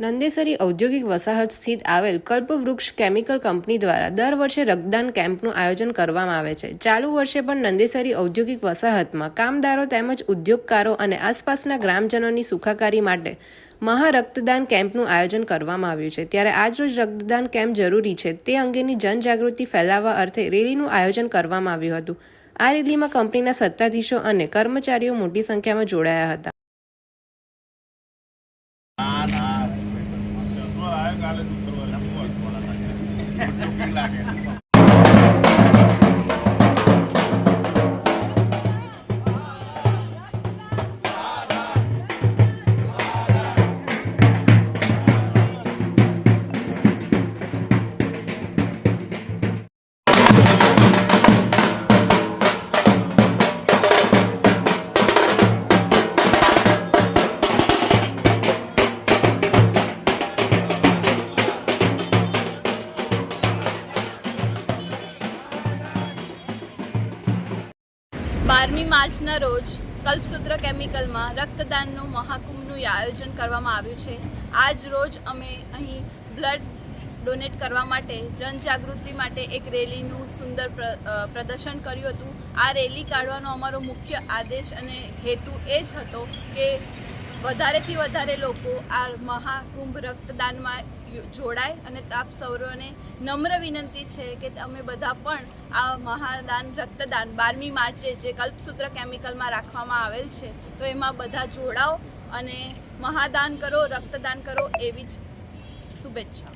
નંદેસરી ઔદ્યોગિક વસાહત સ્થિત આવેલ કલ્પવૃક્ષ કેમિકલ કંપની દ્વારા દર વર્ષે રક્તદાન કેમ્પનું આયોજન કરવામાં આવે છે. ચાલુ વર્ષે પણ નંદેસરી ઔદ્યોગિક વસાહતમાં કામદારો તેમજ ઉદ્યોગકારો અને આસપાસના ગ્રામજનોની સુખાકારી માટે મહા રક્તદાન કેમ્પનું આયોજન કરવામાં આવ્યું છે. ત્યારે આજરોજ રક્તદાન કેમ્પ જરૂરી છે. તે અંગેની જનજાગૃતિ ફેલાવવા અર્થે રેલીનું આયોજન કરવામાં આવ્યું હતું. આ રેલીમાં કંપનીના સત્તાધીશો અને કર્મચારીઓ મોટી સંખ્યામાં જોડાયા હતા. Sumbing lagi. બારમી માર્ચના રોજ કલ્પસૂત્ર કેમિકલમાં રક્તદાનનું મહાકુંભનું આયોજન કરવામાં આવ્યું છે. આજ રોજ અમે અહીં બ્લડ ડોનેટ કરવા માટે, જનજાગૃતિ માટે એક રેલીનું સુંદર પ્રદર્શન કર્યું હતું. આ રેલી કાઢવાનો અમારો મુખ્ય આદેશ અને હેતુ એ જ હતો કે વધારેથી વધારે લોકો આ મહાકુંભ રક્તદાનમાં જોડાય અને આપ સૌરોને નમ્ર વિનંતી છે કે તમે બધા પણ આ મહાદાન, રક્તદાન બારમી માર્ચે જે કલ્પસૂત્ર કેમિકલમાં રાખવામાં આવેલ છે, તો એમાં બધા જોડાઓ અને મહાદાન કરો, રક્તદાન કરો એવી જ શુભેચ્છા.